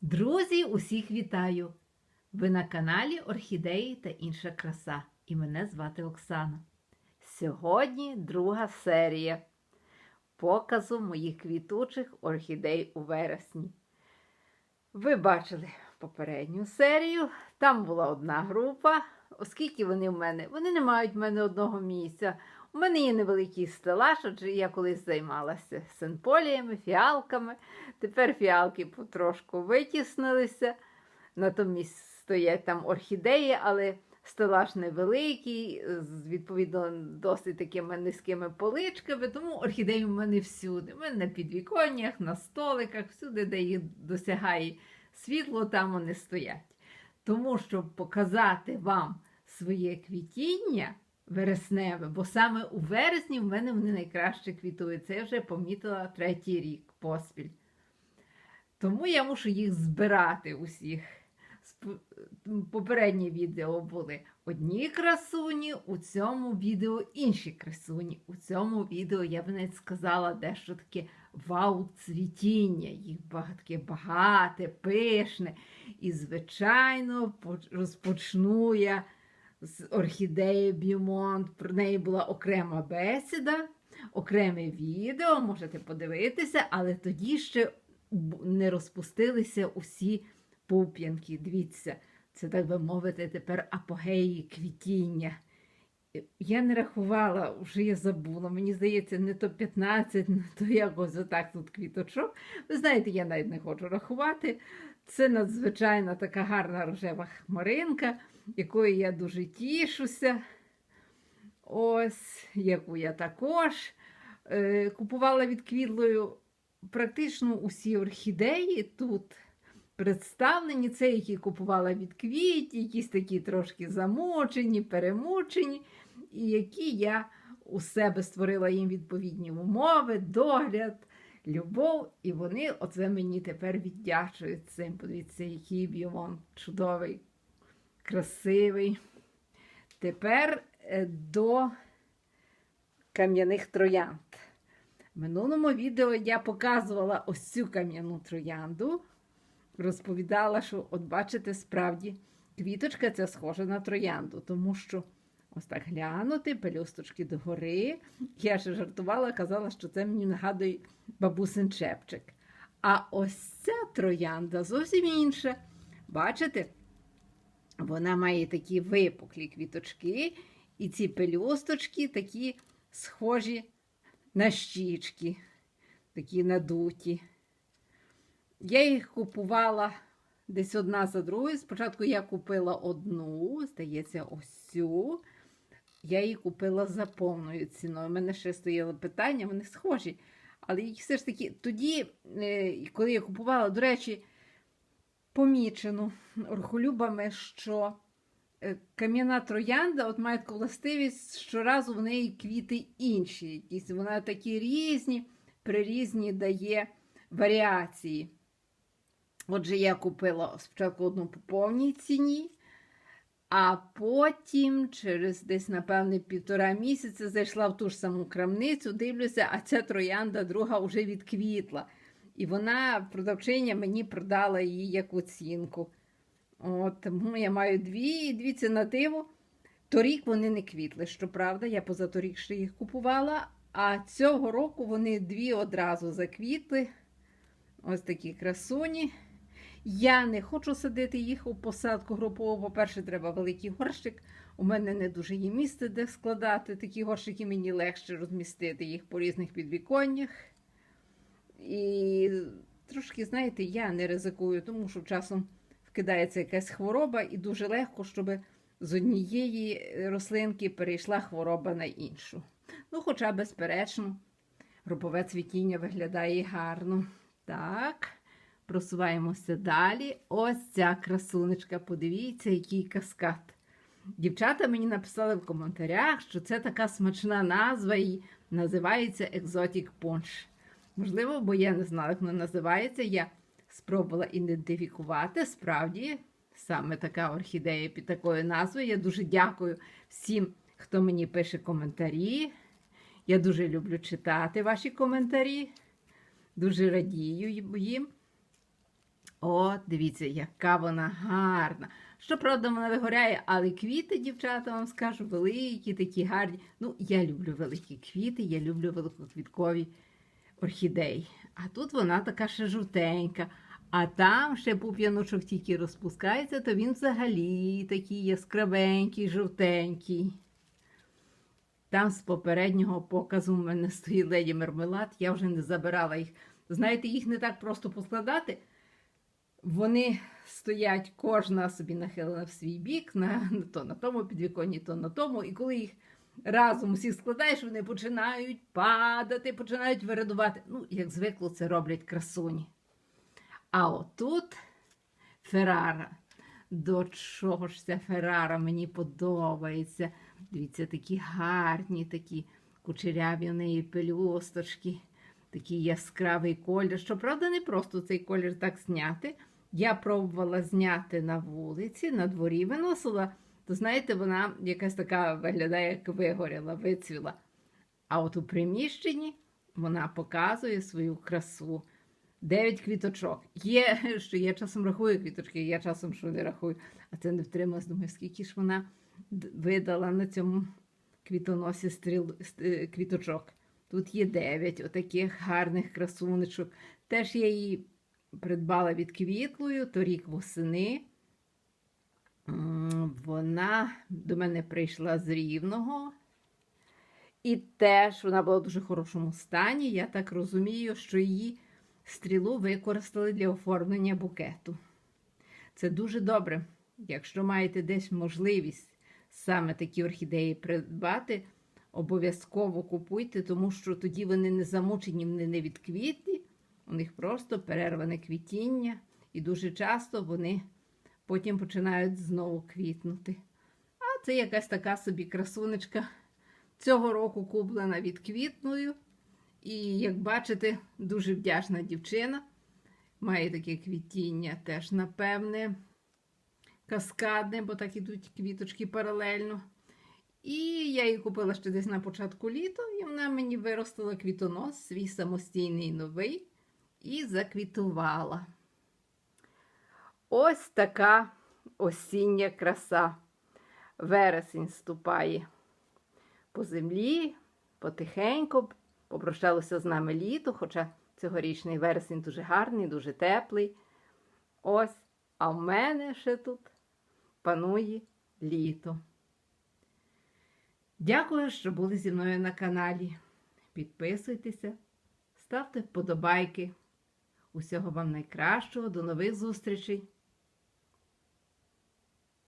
Друзі, усіх вітаю! Ви на каналі Орхідеї та інша краса. І мене звати Оксана. Сьогодні друга серія показу моїх квітучих орхідей у вересні. Ви бачили попередню серію. Там була одна група. Оскільки вони в мене, вони не мають в мене одного місця. У мене є невеликий стелаж, адже я колись займалася синполіями, фіалками. Тепер фіалки потрошку витіснилися. Натомість стоять там орхідеї, але стелаж невеликий, з відповідно досить такими низькими поличками. Тому орхідеї в мене всюди. У мене на підвіконнях, на столиках, всюди, де їх досягає світло, там вони стоять. Тому, щоб показати вам своє квітіння вересневе, бо саме у вересні в мене вони найкраще квітують. Це я вже помітила третій рік поспіль. Тому я мушу їх збирати усіх. Попередні відео були одні красуні, у цьому відео інші красуні. У цьому відео я б навіть сказала дещо таке вау цвітіння. Їх таке багате, пишне. І, звичайно, розпочну я з орхідеї Б'юмонт. Про неї була окрема бесіда, окреме відео, можете подивитися, але тоді ще не розпустилися усі пуп'янки. Дивіться, це, так би мовити, тепер апогеї квітіння. Я не рахувала, вже я забула. Мені здається, не то 15, не то якось отак тут квіточок. Ви знаєте, я навіть не хочу рахувати. Це надзвичайно така гарна рожева хмаринка, якою я дуже тішуся. Ось, яку я також е, купувала від квітлою практично усі орхідеї тут представлені. Це які купувала від квіті, якісь такі трошки замочені, перемучені, і які я у себе створила їм відповідні умови, догляд, любов, і вони оце мені тепер віддячують цим. Подивіться, який біомон чудовий, красивий. Тепер е, до кам'яних троянд. В минулому відео я показувала ось цю кам'яну троянду. Розповідала, що, от бачите, справді квіточка ця схожа на троянду, тому що ось так глянути, пелюсточки догори. Я ще жартувала, казала, що це мені нагадує бабусин чепчик. А ось ця троянда зовсім інша. Бачите? Вона має такі випуклі квіточки, і ці пелюсточки такі схожі на щічки, такі надуті. Я їх купувала десь одна за другою. Спочатку я купила одну, здається, ось цю. Я її купила за повною ціною. У мене ще стояло питання, вони схожі. Але все ж таки тоді, е, коли я купувала, до речі, помічено орхолюбами, що е, кам'яна троянда от має таку властивість, щоразу в неї квіти інші. Якісь вона такі різні, прирізні дає варіації. Отже, я купила спочатку одну по повній ціні, а потім, через десь, напевне, півтора місяця, зайшла в ту ж саму крамницю, дивлюся, а ця троянда друга вже відквітла. І вона, продавчиня, мені продала її як оцінку. От, тому я маю дві, дві це на диво. Торік вони не квітли, щоправда, я позаторік ще їх купувала, а цього року вони дві одразу заквітли. Ось такі красуні. Я не хочу садити їх у посадку групову. По-перше, треба великий горщик. У мене не дуже є місце, де складати такі горщики, мені легше розмістити їх по різних підвіконнях. І трошки, знаєте, я не ризикую, тому що часом вкидається якась хвороба, і дуже легко, щоб з однієї рослинки перейшла хвороба на іншу. Ну, хоча, безперечно, групове цвітіння виглядає гарно. Так, просуваємося далі. Ось ця красунечка. Подивіться, який каскад. Дівчата мені написали в коментарях, що це така смачна назва і називається Екзотік Punch. Можливо, бо я не знала, як вона називається. Я спробувала ідентифікувати. Справді, саме така орхідея під такою назвою. Я дуже дякую всім, хто мені пише коментарі. Я дуже люблю читати ваші коментарі. Дуже радію їм. О, дивіться, яка вона гарна. Щоправда, вона вигоряє, але квіти, дівчата, вам скажу, великі, такі гарні. Ну, я люблю великі квіти, я люблю великоквіткові орхідеї. А тут вона така ще жовтенька. А там ще пуп'яночок тільки розпускається, то він взагалі такий яскравенький, жовтенький. Там з попереднього показу в мене стоїть леді мармелад, я вже не забирала їх. Знаєте, їх не так просто поскладати. Вони стоять, кожна собі нахилена в свій бік, на, то на тому підвіконні, то на тому. І коли їх разом всіх складаєш, вони починають падати, починають вирадувати. Ну, як звикло, це роблять красуні. А отут Феррара. До чого ж ця Феррара мені подобається. Дивіться, такі гарні, такі кучеряві в неї пелюсточки, такий яскравий колір. Щоправда, не просто цей колір так зняти. Я пробувала зняти на вулиці, на дворі виносила, то знаєте, вона якась така виглядає, як вигоріла, вицвіла. А от у приміщенні вона показує свою красу. Дев'ять квіточок. Є, що я часом рахую квіточки, я часом що не рахую, а це не втрималась. Думаю, скільки ж вона видала на цьому квітоносі стріл, квіточок. Тут є дев'ять отаких гарних красунечок. Теж я її придбала від квітлою торік восени. Вона до мене прийшла з рівного. І теж вона була в дуже хорошому стані. Я так розумію, що її стрілу використали для оформлення букету. Це дуже добре. Якщо маєте десь можливість саме такі орхідеї придбати, обов'язково купуйте, тому що тоді вони не замучені, вони не відквітлі, у них просто перерване квітіння, і дуже часто вони потім починають знову квітнути. А це якась така собі красунечка. Цього року куплена відквітною. І, як бачите, дуже вдячна дівчина. Має таке квітіння теж, напевне, каскадне, бо так ідуть квіточки паралельно. І я її купила ще десь на початку літа, і вона мені виростила квітонос, свій самостійний новий, і заквітувала. Ось така осіння краса. Вересень ступає по землі, потихеньку. Попрощалося з нами літо, хоча цьогорічний вересень дуже гарний, дуже теплий. Ось, а в мене ще тут панує літо. Дякую, що були зі мною на каналі. Підписуйтеся, ставте вподобайки. Усього вам найкращого, до нових зустрічей!